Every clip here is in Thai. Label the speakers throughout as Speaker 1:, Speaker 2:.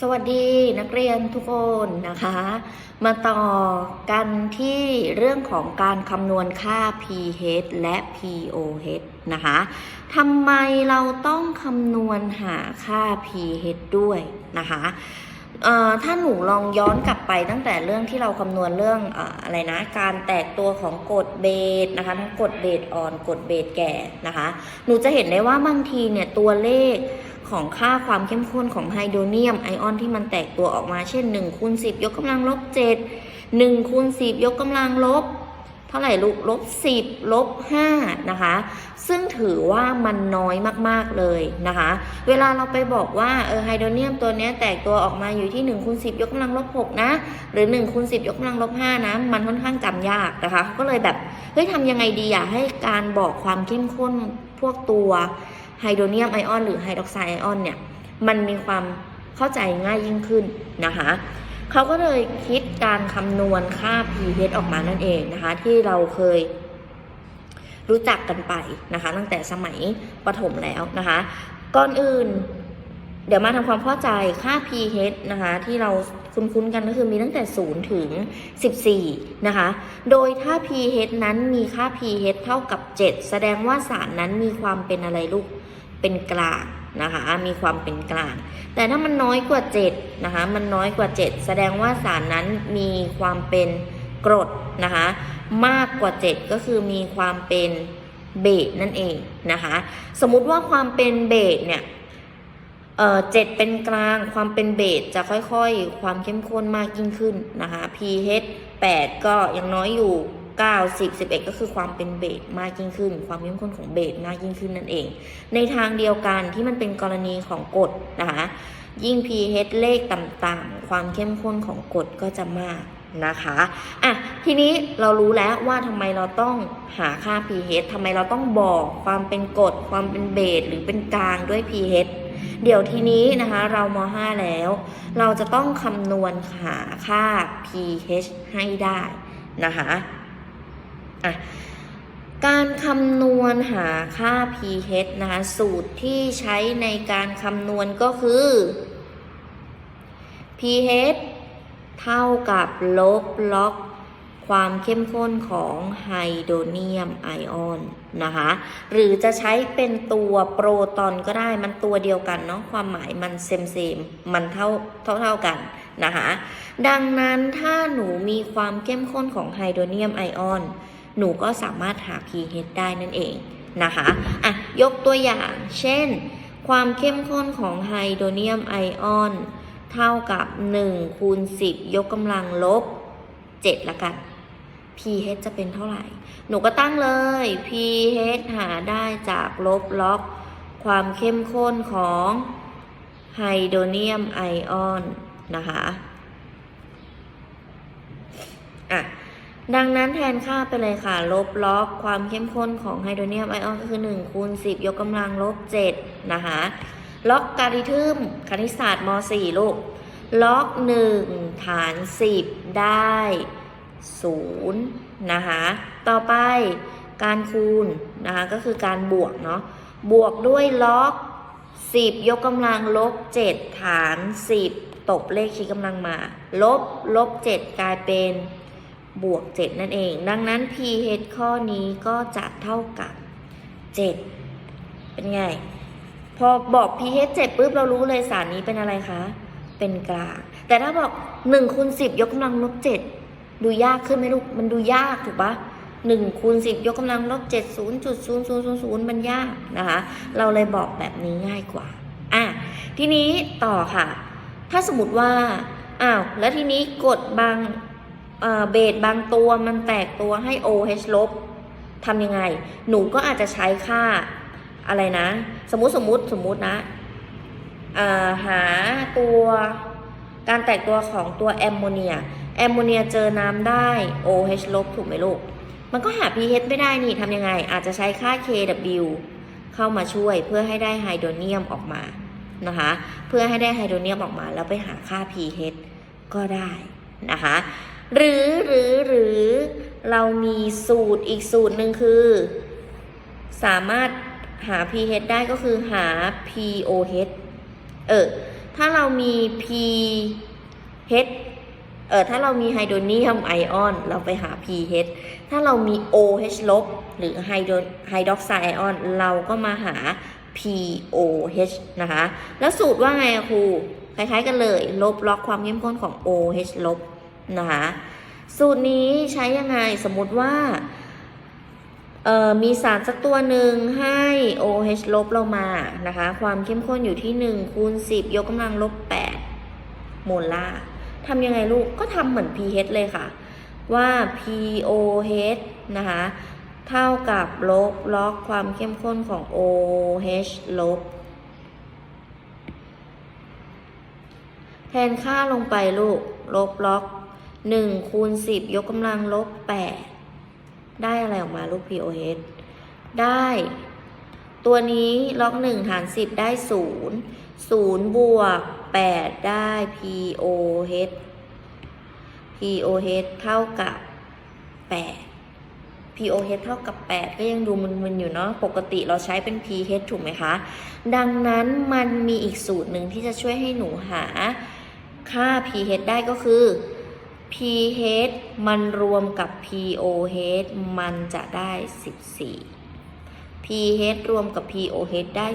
Speaker 1: สวัสดีนักเรียนทุกคนนะคะ มาต่อกันที่เรื่องของการคำนวณค่า pH และ pOH นะคะทำไมเราต้องคำนวณหาค่า pH ด้วยนะคะเอ่อถ้าหนูลองย้อนกลับไปตั้งแต่เรื่องที่เราคำนวณเรื่องเอ่ออะไรนะ การแตกตัวของกรดเบสนะคะทั้งกรดเบสอ่อนกรดเบสแก่นะคะ หนูจะเห็นได้ว่าบางทีเนี่ยตัวเลข ของค่าความเข้มข้นของไฮโดรเนียมไอออนที่มันแตกตัวออกมาเช่น1คูณ10 ยกกำลังลบ7 1คูณ10 ยกกำลังลบ เท่าไหร่ลูกลบ 10 ลบ 5 นะคะ ซึ่งถือว่ามันน้อยมากๆเลยนะคะ เวลาเราไปบอกว่าเออไฮโดรเนียมตัวนี้แตกตัวออกมาอยู่ที่1คูณ10 ยกกำลังลบ 6 นะ หรือ1คูณ10 ยกกำลังลบ 5 นะ มันค่อนข้างจำยากนะคะ ก็เลยแบบ เฮ้ยทำยังไงดีอยากให้การบอกความเข้มข้นพวกตัว ไฮโดรเนียมไอออนหรือไฮดรอกไซด์ไอออนเนี่ยมันมีความเข้าใจง่ายยิ่งขึ้นนะคะเขาก็เลยคิดการคำนวณค่า pH ออกมานั่นเองนะคะ ที่เราเคยรู้จักกันไปนะคะ ตั้งแต่สมัยประถมแล้วนะคะ ก่อนอื่น เดี๋ยวมาทำความเข้าใจค่า pH นะคะ ที่เราคุ้นๆกันก็คือมีตั้งแต่ 0 ถึง 14 นะคะ โดยถ้า pH นั้นมีค่า pH เท่ากับ 7 แสดงว่าสารนั้นมีความเป็นอะไรลูก เป็นกลางนะคะมีความเป็นกลาง แต่ถ้ามันน้อยกว่า7นะคะมันน้อยกว่า 7 แสดงว่าสารนั้นมีความเป็นกรดนะคะมากกว่า 7 ก็คือมีความเป็นเบสนั่นเองนะคะสมมุติว่าความเป็นเบสเนี่ยเอ่อเจ็ดเป็นกลางความเป็นเบสจะค่อยๆ ความเข้มข้นมากยิ่งขึ้นนะคะ pH 8 ก็ยังน้อยอยู่ 9 10 11 ก็คือความเป็นเบสมากยิ่งขึ้น ความเข้มข้นของเบสมากยิ่งขึ้นนั่นเอง ในทางเดียวกันที่มันเป็นกรณีของกรดนะคะ ยิ่ง pH เลขต่ำๆความเข้มข้นของกรดก็จะมากนะคะอะทีนี้เรารู้แล้วว่าทำไมเราต้องหาค่า pH ทำไมเราต้องบอกความเป็นกรดความเป็นเบสหรือเป็นกลางด้วย pH เดี๋ยวทีนี้นะคะเราม .5 แล้ว เราจะต้องคำนวณหาค่า pH ให้ได้นะคะ อะการคำนวณหาค่า pH นะคะสูตรที่ใช้ในการคำนวณก็คือ pH เท่ากับลบล็อกความเข้มข้นของไฮโดรเนียมไอออนนะคะหรือจะใช้เป็นตัวโปรตอนก็ได้มันตัวเดียวกันเนาะความหมายมันเซมเซมมันเท่าเท่าเท่ากันนะคะดังนั้นถ้าหนูมีความเข้มข้นของไฮโดรเนียมไอออน หนูก็สามารถหา pH ได้นั่นเองนะคะอะยกตัวอย่างเช่น ความเข้มข้นของไฮโดรเนียมไอออน เท่ากับ1คูณ10 ยกกำลังลบ 7 ละกัน pH จะเป็นเท่าไหร่ หนูก็ตั้งเลย pH หาได้จากลบล็อก ความเข้มข้นของไฮโดรเนียมไอออนนะคะ อะ ดังนั้นแทนค่าไปเลยค่ะ ลบล็อกความเข้มข้นของไฮโดรเนียมไอออนก็คือ1คูณ10 ยกกำลังลบ7นะคะล็อกการิทึมคณิตศาสตร์ม .4 ลูก ล็อก 1 ฐาน 10 ได้0นะคะต่อไปการคูณนะคะก็คือการบวกเนาะบวกด้วยล็อก 10 ยกกำลังลบ 7 ฐาน 10 ตบเลขชี้กำลังมา ลบลบ 7 กลายเป็น บวก 7 นั่นเอง ดังนั้น pH ข้อนี้ก็จะเท่ากับ 7 เป็นไง พอบอก pH 7ปุ๊บเรารู้เลยสารนี้เป็นอะไรคะ เป็นกลาง แต่ถ้าบอก1คูณ10 ยกกำลังลบ7ดูยากขึ้นไหมลูก มันดูยากถูกปะ1คูณ10 ยกกำลังลบ7 0.0000 มันยากนะคะ เราเลยบอกแบบนี้ง่ายกว่า อะ ทีนี้ต่อค่ะ ถ้าสมมติว่า อ้าว แล้วทีนี้กดบาง เบสบางตัวมันแตกตัวให้ OH ลบทำยังไง หนูก็อาจจะใช้ค่าอะไรนะ สมมติสมมติสมมตินะหาตัวการแตกตัวของตัวแอมโมเนีย แอมโมเนียเจอน้ำได้ OH ลบถูกไหมลูก มันก็หา pH ไม่ได้นี่ทำยังไง อาจจะใช้ค่า Kw เข้ามาช่วยเพื่อให้ได้ไฮโดรเนียมออกมานะคะ เพื่อให้ได้ไฮโดรเนียมออกมาแล้วไปหาค่า pH ก็ได้นะคะ หรือหรือหรือ เรามีสูตรอีกสูตรหนึ่งคือ สามารถหา pH ได้ก็คือหา pOH เออ ถ้าเรามี pH เออถ้าเรามีไฮโดรเนียมไอออน เราไปหา pH ถ้าเรามี OH ลบหรือไฮโดรไฮดรอกไซด์ไอออน เราก็มาหา POH นะคะ แล้วสูตรว่าไงครู คล้ายๆกันเลย ลบล็อกความเข้มข้นของ OH ลบ นะคะสูตรนี้ใช้ยังไงสมมติว่ามีสารสักตัวหนึ่งให้ OH ลบเรามานะคะ ความเข้มข้นอยู่ที่ 1 คูณ 10 ยกกำลังลบ 8 โมลาร์ทำยังไงลูกก็ทำเหมือน pH เลยค่ะ ว่า pOH นะคะ เท่ากับลบล็อกความเข้มข้นของ OH ลบ แทนค่าลงไปลูก ลบล็อก 1คูณ10 ยกกำลังลบ 8 ได้อะไรออกมาลูก pOH ได้ ตัวนี้ล็อก1ฐาน10 ได้ 0 0 บวก 8 ได้ pOH pOH เท่ากับ 8 pOH เท่ากับ 8 ก็ยังดูมึนๆอยู่เนาะ ปกติเราใช้เป็น pH ถูกไหมคะ ดังนั้นมันมีอีกสูตรหนึ่งที่จะช่วยให้หนูหาค่า pH ได้ก็คือ pH มันรวมกับ pOH มันจะได้ 14 pH รวมกับ pOH ได้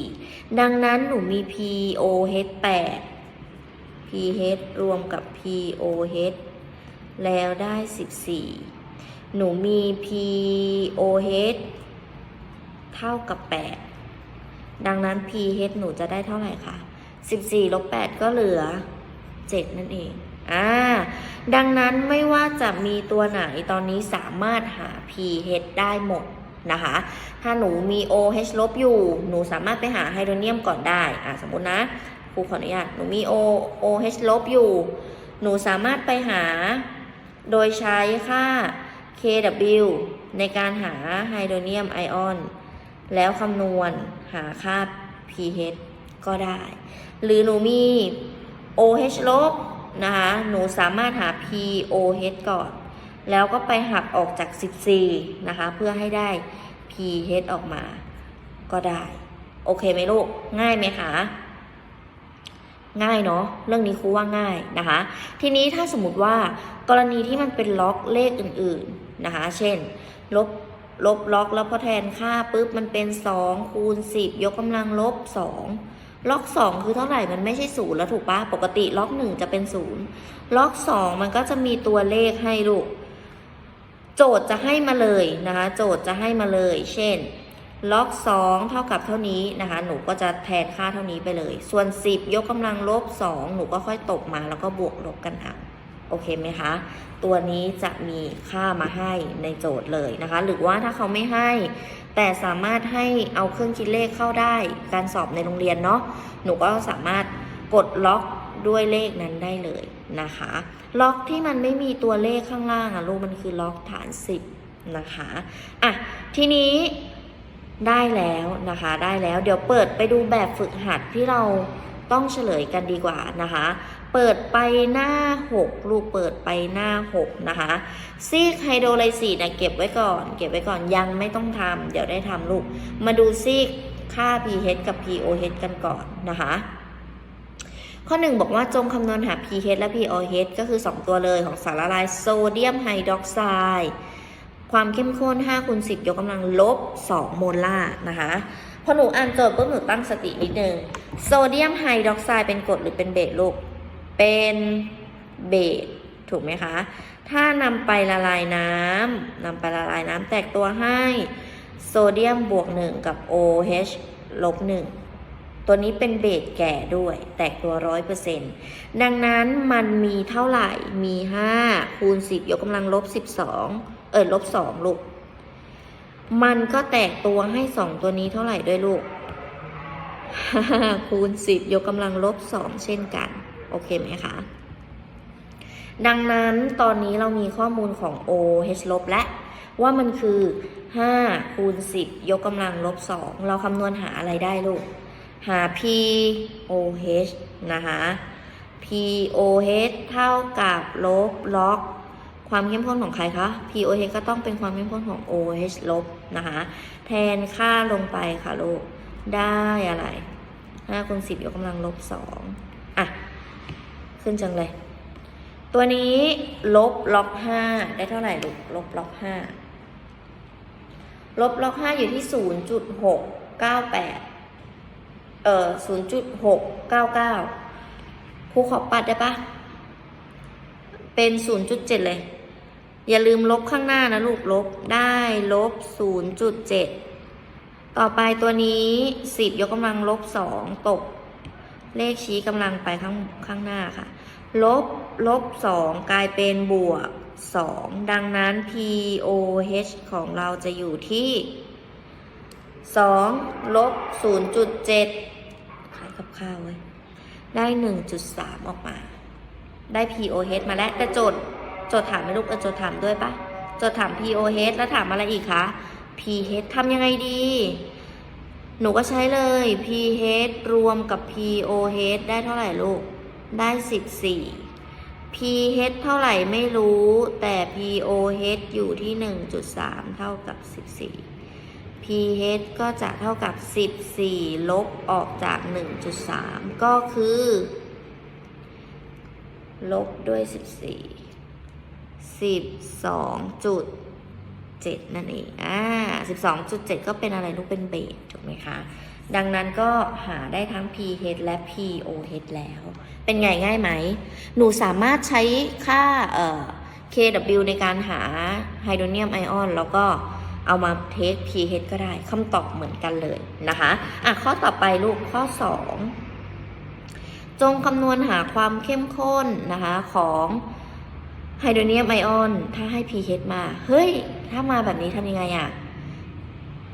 Speaker 1: 14 ดังนั้นหนูมี pOH 8 pH รวมกับ pOH แล้วได้ 14 หนูมี pOH เท่ากับ 8 ดังนั้น pH หนูจะได้เท่าไหร่คะ14ลบ8ก็เหลือ 7 นั่นเอง อ่า ดังนั้นไม่ว่าจะมีตัวไหนตอนนี้สามารถหา pH ได้หมดนะคะ ถ้าหนูมี OH ลบอยู่ หนูสามารถไปหาไฮโดรเนียมก่อนได้อ่าสมมตินะครูขออนุญาต หนูมี O OH ลบอยู่ หนูสามารถไปหา โดยใช้ค่า Kw ในการหาไฮโดรเนียมไอออน แล้วคำนวณหาค่า pH ก็ได้ หรือหนูมี OH ลบ นะคะ หนูสามารถหา pOH ก่อน แล้วก็ไปหักออกจาก 14 นะคะ เพื่อให้ได้ pH ออกมา ก็ได้ โอเคไหมลูก ง่ายไหมคะ ง่ายเนาะ เรื่องนี้ครูว่าง่ายนะคะ ทีนี้ถ้าสมมติว่ากรณีที่มันเป็นล็อกเลขอื่น ๆ นะคะ เช่น ลบลบล็อกแล้วพอแทนค่าปุ๊บมันเป็น 2 คูณ 10 ยกกำลังลบ 2 ล็อก2คือเท่าไหร่มันไม่ใช่ศูนย์แล้วถูกปะปกติล็อก1จะเป็น0ล็อก2มันก็จะมีตัวเลขให้ลูก โจทย์จะให้มาเลยนะคะ โจทย์จะให้มาเลย เช่นล็อก2เท่ากับเท่านี้นะคะ หนูก็จะแทนค่าเท่านี้ไปเลย ส่วน10ยกกำลังลบ2หนูก็ค่อยตกมาแล้วก็บวกลบกันเอาโอเคไหมคะ ตัวนี้จะมีค่ามาให้ในโจทย์เลยนะคะ หรือว่าถ้าเขาไม่ให้ แต่สามารถให้เอาเครื่องคิดเลขเข้าได้ การสอบในโรงเรียนเนาะหนูก็สามารถกดล็อกด้วยเลขนั้นได้เลยนะคะ ล็อกที่มันไม่มีตัวเลขข้างล่างอะลูกมันคือล็อกฐาน 10 นะคะอะทีนี้ได้แล้วนะคะได้แล้วเดี๋ยวเปิดไปดูแบบฝึกหัดที่เราต้องเฉลยกันดีกว่านะคะ เปิดไปหน้า 6 ลูกเปิดไปหน้า 6 นะคะ ซีกไฮโดรไลซีนะเก็บไว้ก่อน เก็บไว้ก่อนยังไม่ต้องทำเดี๋ยวได้ทำลูก มาดูซีกค่า pH กับ pOH กันก่อนนะคะ ข้อ 1 บอกว่าจงคำนวณหา pH และ pOH ก็คือ 2 ตัวเลยของสารละลายโซเดียมไฮดรอกไซด์ความเข้มข้น5คูณ10 ยกกำลังลบ 2 โมลาร์นะคะพอหนูอ่านโจทย์ปุ๊บหนูตั้งสตินิดนึงโซเดียมไฮดรอกไซด์เป็นกรดหรือเป็นเบสลูก เป็นเบสถูกไหมคะ ถ้านำไปละลายน้ำนำไปละลายน้ำแตกตัวให้โซเดียมบวก1กับ OH ลบ1ตัวนี้เป็นเบสแก่ด้วย แตกตัว100%ดังนั้นมันมีเท่าไหร่ มี5คูณ10ยกกำลังลบ12เออลบ2ลูก มันก็แตกตัวให้2ตัวนี้เท่าไหร่ด้วยลูกคูณ10ยกกำลังลบ2เช่นกัน โอเคไหมคะ ดังนั้นตอนนี้เรามีข้อมูลของ OH ลบและ ว่ามันคือห้าคูณสิบยกกำลังลบสองเราคำนวณหาอะไรได้ลูก หา p o h นะคะ p o h เท่ากับลบล็อกความเข้มข้นของใครคะ p o h ก็ต้องเป็นความเข้มข้นของ o h ลบนะคะ แทนค่าลงไปค่ะลูก ได้อะไร5คูณ10 ยกกำลังลบ2อะ ขึ้นจังเลย ตัวนี้ลบล็อก5ได้เท่าไหร่ลูกลบล็อก5ลบล็อก5อยู่ที่0.698เอ่อ0.699ครูขอปัดได้ปะเป็น0.7เจ็ดเลย อย่าลืมลบข้างหน้านะลูกลบได้ลบ0.7ต่อไปตัวนี้10ยกกำลังลบ2ตก เลขชี้กำลังไปข้างข้างหน้าค่ะ ลบ ลบ2กลายเป็นบวก2ดังนั้น POH ของเราจะอยู่ที่2ลบ0.7ขายกับข้าวไว้ยได้1.3ออกมา ได้ POH มาแล้วแต่โจทย์โจทย์ถามไหมลูกเออโจทย์ถามด้วยปะโจทย์ถาม POH แล้วถามอะไรอีกคะ PH ทำยังไงดี หนูก็ใช้เลย pH รวมกับ pOH ได้เท่าไหร่ลูก ได้ 14 pH เท่าไหร่ไม่รู้ แต่ pOH อยู่ที่ 1.3 เท่ากับ 14 pH ก็จะเท่ากับ 14 ลบออกจาก 1.3 ก็คือ ลบด้วย 14 12.3 12.7 นั่นเองอ่า12.7 ก็เป็นอะไรลูกเป็นเบสถูกไหมคะ ดังนั้นก็หาได้ทั้ง pH และ pOH แล้ว เป็นไงง่ายไหม หนูสามารถใช้ค่าเอ่อ kW ในการหาไฮโดรเนียมไอออน แล้วก็เอามาเทส pH ก็ได้คำตอบเหมือนกันเลยนะคะอะข้อต่อไปลูกข้อ 2 จงคำนวณหาความเข้มข้นนะคะของไฮโดรเนียมไอออน ถ้าให้ pH มา เฮ้ย ถ้ามาแบบนี้ทำยังไงอะ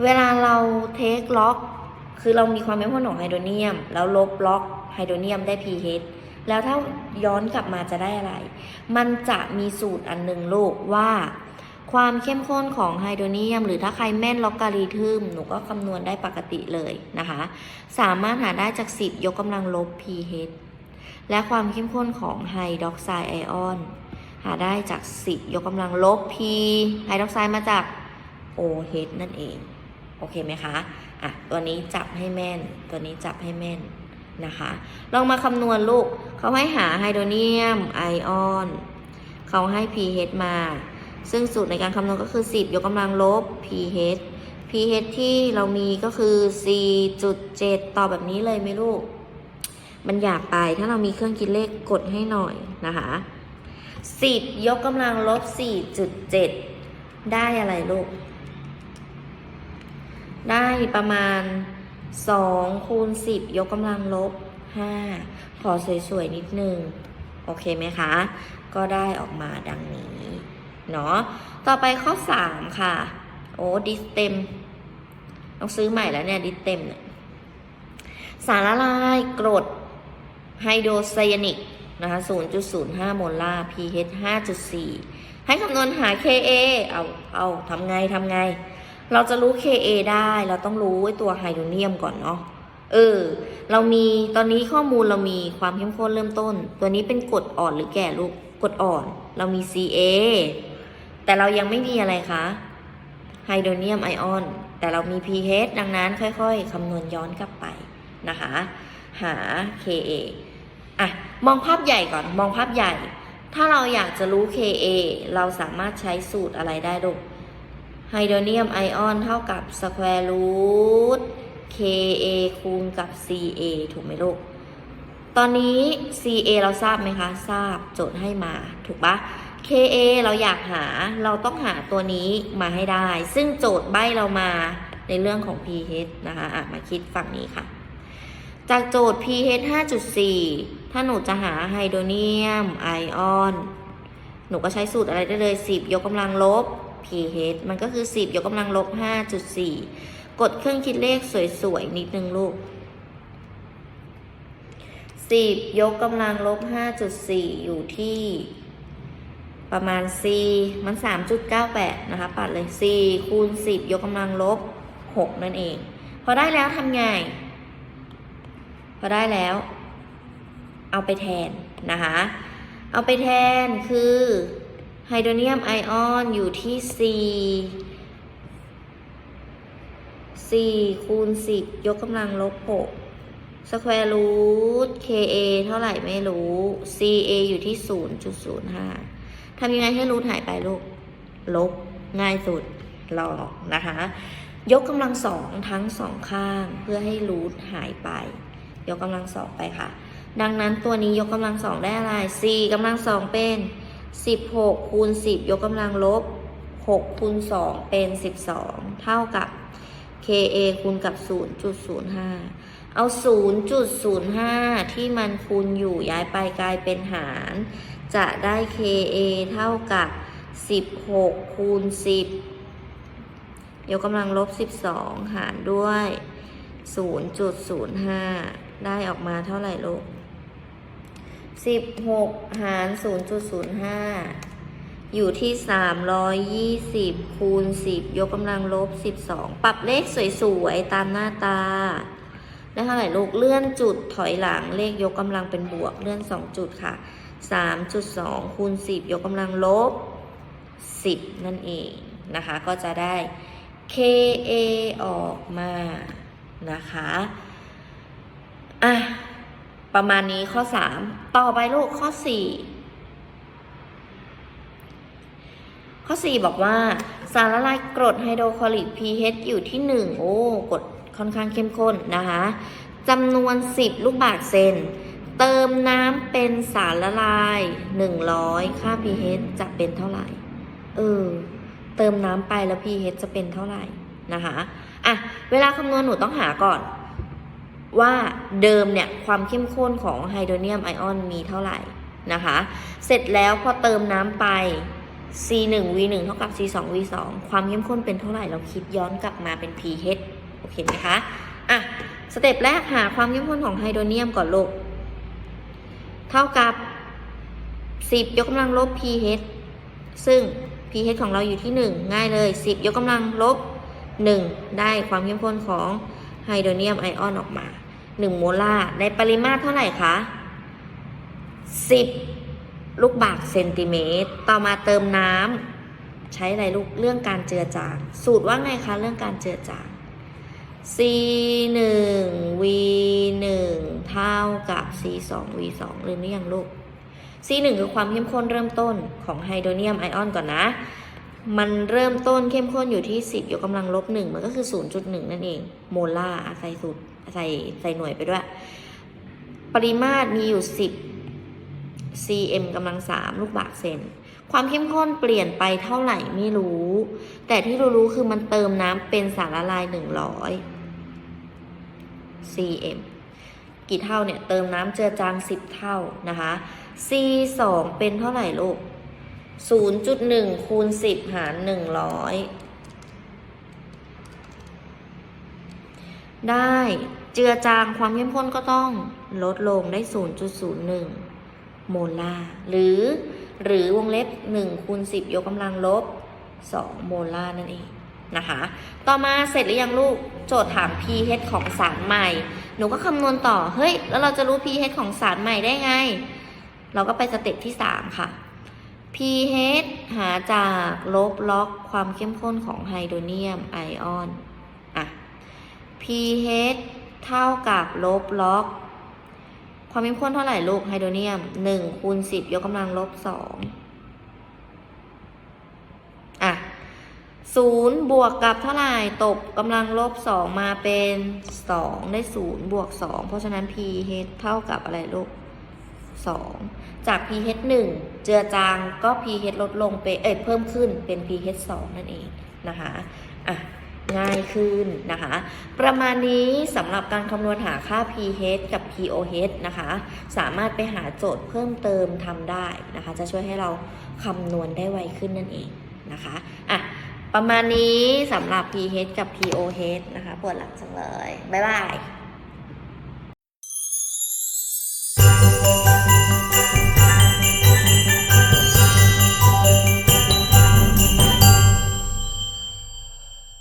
Speaker 1: เวลาเราเทคล็อก คือเรามีความเข้มข้นของไฮโดรเนียม แล้วลบล็อกไฮโดรเนียมได้ pH แล้วถ้าย้อนกลับมาจะได้อะไร มันจะมีสูตรอันหนึ่งลูกว่า ความเข้มข้นของไฮโดรเนียม หรือถ้าใครแม่นล็อกการีทึมหนูก็คำนวณได้ปกติเลยนะคะ สามารถหาได้จาก 10 ยกกำลังลบ pH และความเข้มข้นของไฮดรอกไซด์ไอออน หาได้จาก 10 ยกกำลังลบ P ไฮดรอกไซด์มาจาก OH นั่นเอง โอเคไหมคะ อะ ตัวนี้จับให้แม่น ตัวนี้จับให้แม่นนะคะ ลองมาคำนวณลูก เขาให้หาไฮโดรเนียมไอออน เขาให้ pH มา ซึ่งสูตรในการคำนวณก็คือ 10 ยกกำลังลบ pH pH ที่เรามีก็คือ 4.7 ต่อแบบนี้เลยไหมลูก มันอยากไป ถ้าเรามีเครื่องคิดเลขกดให้หน่อยนะคะ สิบยกกำลังลบสี่จุดเจ็ดได้อะไรลูก ได้ประมาณสองคูณสิบยกกำลังลบห้าขอสวยๆ นิดนึง โอเคไหมคะ ก็ได้ออกมาดังนี้ เนาะ ต่อไปข้อสามค่ะ โอ้ดิสเต็ม ต้องซื้อใหม่แล้วเนี่ย ดิสเต็มเนี่ยสารละลายกรดไฮโดรไซยานิก นะคะ0.05 โมลาร์ pH 5.4 ให้คำนวณหา Ka เอา เอาทำไงทำไง เราจะรู้ Ka ได้ เราต้องรู้ไอตัวไฮโดรเนียมก่อนเนาะ เออ เรามีตอนนี้ข้อมูลเรามีความเข้มข้นเริ่มต้น ตัวนี้เป็นกรดอ่อนหรือแก่ลูกกรดอ่อน เรามี Ca แต่เรายังไม่มีอะไรคะไฮโดรเนียมไอออน แต่เรามี pH ดังนั้นค่อย ๆคำนวณย้อนกลับไปนะคะ หา Ka อะมองภาพใหญ่ก่อนมองภาพใหญ่ ถ้าเราอยากจะรู้ Ka เราสามารถใช้สูตรอะไรได้ลูกไฮโดรเนียมไอออนเท่ากับสแควร์รูท Ka คูณกับ Ca ถูกไหมลูก ตอนนี้ Ca เราทราบไหมคะ ทราบโจทย์ให้มาถูกปะ Ka เราอยากหาเราต้องหาตัวนี้มาให้ได้ ซึ่งโจทย์ใบเรามาในเรื่องของ pH นะคะ อะ มาคิดฝั่งนี้ค่ะ จากโจทย์ pH 5.4 ถ้าหนูจะหาไฮโดรเนียมไอออน หนูก็ใช้สูตรอะไรได้เลย 10 ยกกำลังลบ pH มันก็คือ 10 ยกกำลังลบ 5.4 กดเครื่องคิดเลขสวยๆ นิดนึงลูก 10 ยกกำลังลบ 5.4 อยู่ที่ประมาณ c มัน 3.98 นะคะ ปัดเลย c คูณ 10 ยกกำลังลบ 6 นั่นเอง พอได้แล้วทำไง พอได้แล้ว เอาไปแทนนะคะ เอาไปแทนคือไฮโดรเนียมไอออนอยู่ที่ c 4คูณ10 ยกกำลังลบ6สแควร์รูท ka เท่าไหร่ไม่รู้ ca อยู่ที่ 0.05ทำยังไงให้รูทหายไปลูก ลบง่ายสุดลอกนะคะ ยกกำลังสองทั้งสองข้างเพื่อให้รูทหายไป ยกกำลังสองไปค่ะ ดังนั้นตัวนี้ยกกำลังสองได้อะไร4กำลังสองเป็น16คูณ10ยกกำลังลบ6คูณ2เป็น12เท่ากับ ka คูณกับ0.05เอา0.05ที่มันคูณอยู่ย้ายไปกลายเป็นหาร จะได้ ka เท่ากับ16คูณ10ยกกำลังลบ12หารด้วย 0.05 ได้ออกมาเท่าไหร่ลูก 16หาร0.05อยู่ที่320คูณ10ยกกำลังลบ12ปรับเลขสวยๆ ตามหน้าตา ได้เท่าไหร่ลูกเลื่อนจุดถอยหลังเลขยกกำลังเป็นบวกเลื่อน2จุดค่ะ3.2คูณ10ยกกำลังลบ10นั่นเองนะคะ ก็จะได้ ka ออกมานะคะ อะ ประมาณนี้ข้อ3ต่อไปลูกข้อ4ข้อ4บอกว่าสารละลายกรดไฮโดรคลอริก pH อยู่ที่1โอ้กรดค่อนข้างเข้มข้นนะคะจำนวน 10 ลูกบาศก์เซน เติมน้ำเป็นสารละลาย 100 ค่า pH จะเป็นเท่าไหร่ เออ เติมน้ำไปแล้ว pH จะเป็นเท่าไหร่นะคะ อะ เวลาคำนวณหนูต้องหาก่อน ว่าเดิมเนี่ยความเข้มข้นของไฮโดรเนียมไอออนมีเท่าไหร่นะคะ เสร็จแล้วพอเติมน้ำไป C1 V1 เท่ากับ C2 V2 ความเข้มข้นเป็นเท่าไหร่เราคิดย้อนกลับมาเป็น pH โอเคไหมคะ อะ สเต็ปแรกหาความเข้มข้นของไฮโดรเนียมก่อนลูก เท่ากับ 10 ยกกำลังลบ pH ซึ่ง pH ของเราอยู่ที่ 1 ง่ายเลย 10 ยกกำลังลบ 1 ได้ความเข้มข้นของไฮโดรเนียมไอออนออกมา 1โมลาร์ในปริมาตรเท่าไหร่คะ 10 ลูกบาศก์เซนติเมตร ต่อมาเติมน้ำใช้อะไรลูกเรื่องการเจือจาง สูตรว่าไงคะ เรื่องการเจือจาง C 1 V 1เท่ากับ C 2 V 2ลืมหรือยังลูก C 1คือความเข้มข้นเริ่มต้นของไฮโดรเนียมไอออนก่อนนะ มันเริ่มต้นเข้มข้นอยู่ที่ 10 ยกกำลังลบ1มันก็คือ 0.1 นั่นเอง โมลาร์อะใส่สูตร ใส่ใส่หน่วยไปด้วย ปริมาตรมีอยู่ 10 cm กำลัง3ลูกบาศก์เซน ความเข้มข้นเปลี่ยนไปเท่าไหร่ไม่รู้ แต่ที่รู้รู้คือมันเติมน้ำเป็นสารละลาย 100 cm กี่เท่าเนี่ย เติมน้ำเจือจาง 10 เท่านะคะ c 2เป็นเท่าไหร่ลูก0.1คูณ10 หาร 100 ได้เจือจางความเข้มข้นก็ต้องลดลงได้ 0.01 โมลาร์หรือหรือวงเล็บ1คูณ10 ยกกำลังลบ 2 โมลาร์นั่นเองนะคะ ต่อมาเสร็จหรือยังลูกโจทย์ถาม pH ของสารใหม่ หนูก็คำนวณต่อ เฮ้ย แล้วเราจะรู้ pH ของสารใหม่ได้ไง เราก็ไปสเต็ปที่ 3 ค่ะ pH หาจากลบล็อกความเข้มข้นของไฮโดรเนียมไอออน pH เท่ากับลบล็อก ความเข้มข้นเท่าไหร่ลูกไฮโดรเนียม1คูณ10 ยกกำลังลบ2อะ0บวกกับเท่าไหร่ตบกำลังลบ 2 มาเป็น 2 ได้ 0 บวก 2 เพราะฉะนั้น pH เท่ากับอะไรลูก2 จาก pH 1 เจือจางก็ pH ลดลงไปเอ้ยเพิ่มขึ้นเป็น pH 2 นั่นเองนะคะ อะ ง่ายขึ้นนะคะ ประมาณนี้สำหรับการคำนวณหาค่า pH กับ pOH นะคะ สามารถไปหาโจทย์เพิ่มเติมทำได้นะคะ จะช่วยให้เราคำนวณได้ไวขึ้นนั่นเองนะคะอะประมาณนี้สำหรับ pH กับ pOH นะคะ ปวดหลังจังเลย บ๊ายบาย